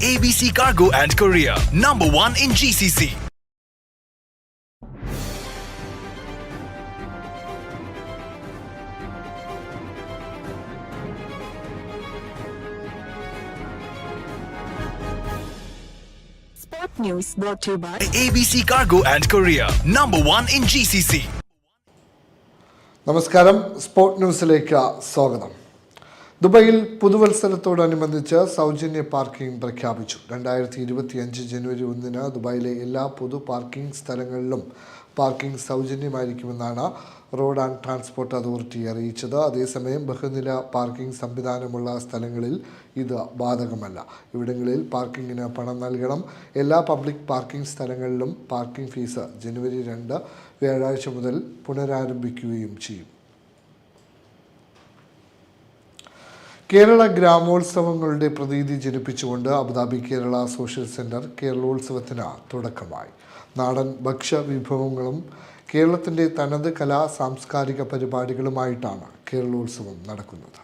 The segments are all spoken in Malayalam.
ABC Cargo and Korea, number one in GCC. Sport News brought to you by ABC Cargo and Korea, number one in GCC. നമസ്കാരം സ്പോർട് ന്യൂസിലേക്ക് സ്വാഗതം ദുബൈയിൽ പുതുവത്സരത്തോടനുബന്ധിച്ച് സൗജന്യ പാർക്കിംഗ് പ്രഖ്യാപിച്ചു. രണ്ടായിരത്തി ഇരുപത്തിയഞ്ച് ജനുവരി ഒന്നിന് ദുബായിലെ എല്ലാ പൊതു പാർക്കിംഗ് സ്ഥലങ്ങളിലും പാർക്കിംഗ് സൗജന്യമായിരിക്കുമെന്നാണ് റോഡ് ആൻഡ് ട്രാൻസ്പോർട്ട് അതോറിറ്റി അറിയിച്ചത്. അതേസമയം ബഹുനില പാർക്കിംഗ് സംവിധാനമുള്ള സ്ഥലങ്ങളിൽ ഇത് ബാധകമല്ല. ഇവിടങ്ങളിൽ പാർക്കിങ്ങിന് പണം നൽകണം. എല്ലാ പബ്ലിക് പാർക്കിംഗ് സ്ഥലങ്ങളിലും പാർക്കിംഗ് ഫീസ് ജനുവരി രണ്ട് വ്യാഴാഴ്ച മുതൽ പുനരാരംഭിക്കുകയും ചെയ്യും. കേരള ഗ്രാമോത്സവങ്ങളുടെ പ്രതീതി ജനിപ്പിച്ചുകൊണ്ട് Abu Dhabi Kerala social centre കേരളോത്സവത്തിന് തുടക്കമായി. നാടൻ ഭക്ഷ്യവിഭവങ്ങളും കേരളത്തിന്റെ തനത് കലാ സാംസ്കാരിക പരിപാടികളുമായിട്ടാണ് കേരളോത്സവം നടക്കുന്നത്.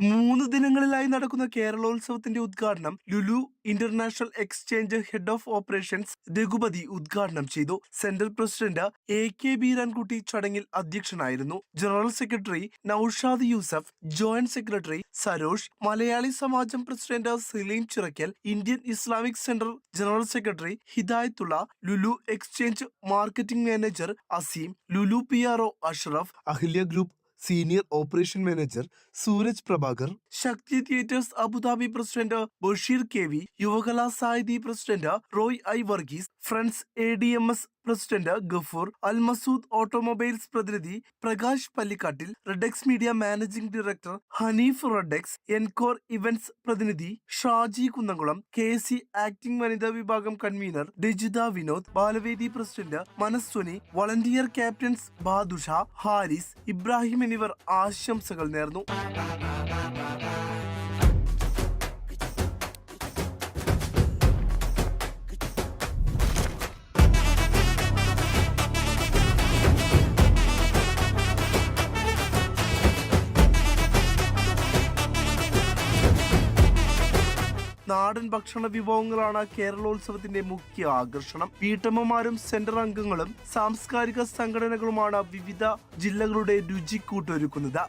മൂന്ന് ദിനങ്ങളിലായി നടക്കുന്ന കേരളോത്സവത്തിന്റെ ഉദ്ഘാടനം Lulu international exchange head of operations Raghupathi ഉദ്ഘാടനം ചെയ്തു. Central president A K Beerankutty ചടങ്ങിൽ അധ്യക്ഷനായിരുന്നു. General secretary Naushad Yusuf joint secretary Sarosh Malayali Samajam president Saleem Chirakkal Indian Islamic centre general secretary Hidayathulla Lulu exchange marketing manager Aseem Lulu P R Ashraf Ahilya group senior operation manager Suraj Prabhakar Shakti theatres Abu Dhabi president Basheer K V Yuvakala Sahithi president Roy I Varghese friends A D M S president Gafoor Al Masood automobiles പ്രതിനിധി Prakash Pallikkattil Redex media managing director Haneef Redex Encore events പ്രതിനിധി Shaji Kunnamkulam K C acting വനിതാ വിഭാഗം convener Rajitha Vinod Balavedi president Manaswini volunteer captains Badusha Haris Ibrahim എന്നിവർ ആശംസകൾ നേർന്നു. നാടൻ ഭക്ഷണ വിഭവങ്ങളാണ് കേരളോത്സവത്തിന്റെ മുഖ്യ ആകർഷണം. വീട്ടമ്മമാരും സെന്റർ അംഗങ്ങളും സാംസ്കാരിക സംഘടനകളുമാണ് വിവിധ ജില്ലകളുടെ രുചിക്കൂട്ടൊരുക്കുന്നത്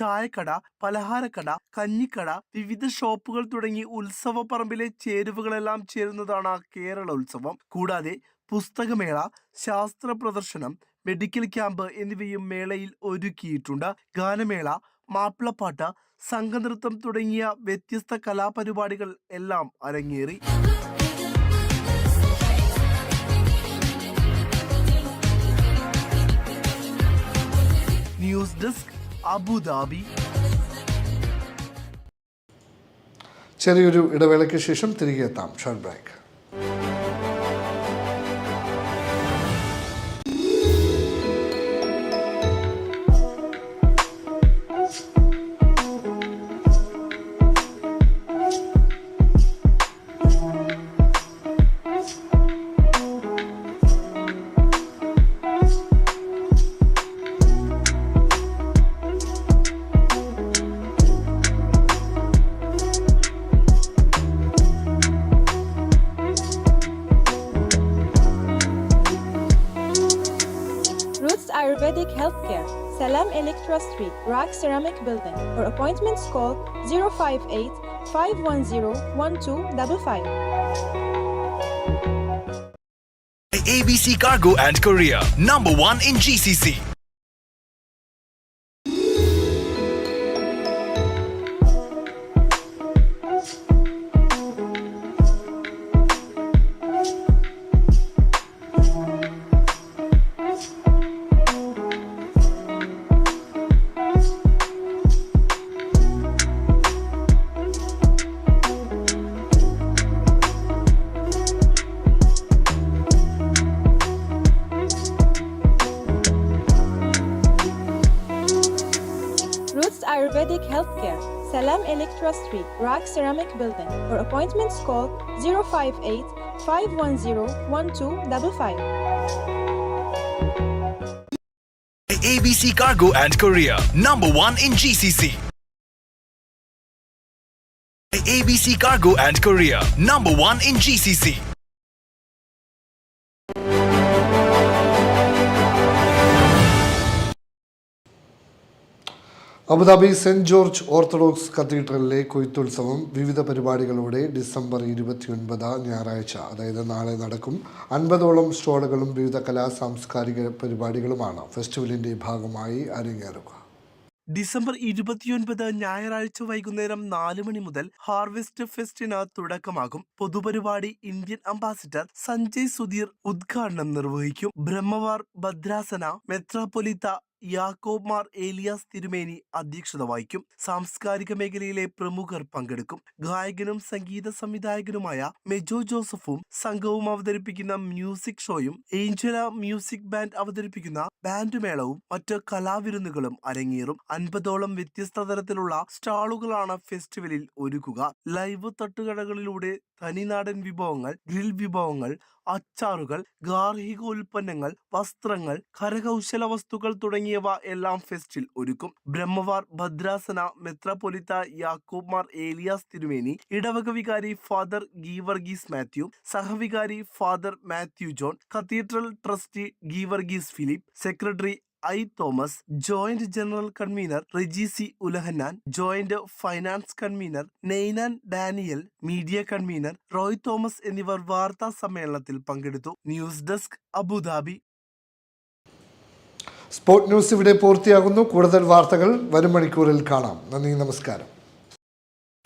ചായക്കട പലഹാരക്കട കഞ്ഞിക്കട വിവിധ ഷോപ്പുകൾ തുടങ്ങി ഉത്സവ പറമ്പിലെ ചേരുവകളെല്ലാം ചേരുന്നതാണ് കേരള ഉത്സവം കൂടാതെ പുസ്തകമേള ശാസ്ത്ര പ്രദർശനം മെഡിക്കൽ ക്യാമ്പ് എന്നിവയും മേളയിൽ ഒരുക്കിയിട്ടുണ്ട്. ഗാനമേള മാപ്പിളപ്പാട്ട് സംഘനൃത്തം തുടങ്ങിയ വ്യത്യസ്ത കലാപരിപാടികൾ എല്ലാം അരങ്ങേറി. News desk Abu Dhabi. ചെറിയൊരു ഇടവേളയ്ക്ക് ശേഷം തിരികെ എത്താം. Short break. Ayurvedic Healthcare, Salam Electra Street, Rock Ceramic Building. For appointments, call 058 510 1255. ABC Cargo and Korea, number one in GCC. Healthcare, Salam Electra Street, Rock Ceramic Building. For appointments, call 058 510 1255. ABC Cargo and Korea. Number one in GCC. ABC Cargo and Korea. Number one in GCC. Abu Dhabi Saint George orthodox കത്തീഡ്രലിലെ കൊയ്ത്തുത്സവം വിവിധ പരിപാടികളോടെ ഡിസംബർ ഇരുപത്തിയൊൻപത് ഞായറാഴ്ച അതായത് നാളെ നടക്കും. അൻപതോളം സ്റ്റോളുകളും വിവിധ കലാ സാംസ്കാരിക പരിപാടികളുമാണ് ഫെസ്റ്റിവലിന്റെ ഭാഗമായി അരങ്ങേറുക. ഡിസംബർ ഇരുപത്തിയൊൻപത് ഞായറാഴ്ച വൈകുന്നേരം നാല് മണി മുതൽ ഹാർവെസ്റ്റ് ഫെസ്റ്റിന് തുടക്കമാകും. പൊതുപരിപാടി ഇന്ത്യൻ അംബാസിഡർ സഞ്ജയ് സുധീർ ഉദ്ഘാടനം നിർവഹിക്കും. ബ്രഹ്മവാർ ഭദ്രാസന മെത്രാപൊലിത്ത യാക്കോബ് മാർ ഏലിയാസ് തിരുമേനി അധ്യക്ഷത വഹിക്കും. സാംസ്കാരിക മേഖലയിലെ പ്രമുഖർ പങ്കെടുക്കും. ഗായകനും സംഗീത സംവിധായകനുമായ മെജോ ജോസഫും സംഘവും അവതരിപ്പിക്കുന്ന മ്യൂസിക് ഷോയും ഏഞ്ചല മ്യൂസിക് ബാൻഡ് അവതരിപ്പിക്കുന്ന ബാൻഡ് മേളവും മറ്റ് കലാവിരുന്നുകളും അരങ്ങേറും. അൻപതോളം വ്യത്യസ്ത തരത്തിലുള്ള സ്റ്റാളുകളാണ് ഫെസ്റ്റിവലിൽ ഒരുക്കുക. ലൈവ് തട്ടുകടകളിലൂടെ തനിനാടൻ വിഭവങ്ങൾ ഗ്രിൽ വിഭവങ്ങൾ അച്ചാറുകൾ ഗാർഹിക ഉൽപ്പന്നങ്ങൾ വസ്ത്രങ്ങൾ കരകൗശല വസ്തുക്കൾ തുടങ്ങിയവ എല്ലാം ഫെസ്റ്റിൽ ഒരുക്കും. ബ്രഹ്മവാർ ഭദ്രാസന മെത്രാപൊലിത്ത യാക്കോബ് മാർ ഏലിയാസ് തിരുമേനി ഇടവക വികാരി father Geevarghese Mathew സഹവികാരി Father Mathew John cathedral trustee Geevarghese Philip secretary I Thomas joint general convener Riji C Ulahannan joint finance convener Ninan Daniel media convener Roy Thomas എന്നിവർ വാർത്താ സമ്മേളനത്തിൽ പങ്കെടുത്തു news desk Abu Dhabi sport news ഇവിടെ പൂർത്തിയാകുന്നു കൂടുതൽ വാർത്തകൾ വരും മണിക്കൂറിൽ കാണാം നന്ദി നമസ്കാരം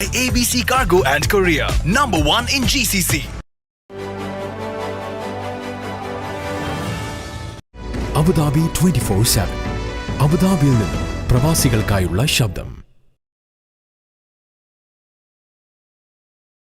ABC Cargo and Korea. Number one in GCC. Abu Dhabi twenty four seven അബുദാബിയിൽ നിന്നും പ്രവാസികൾക്കായുള്ള ശബ്ദം.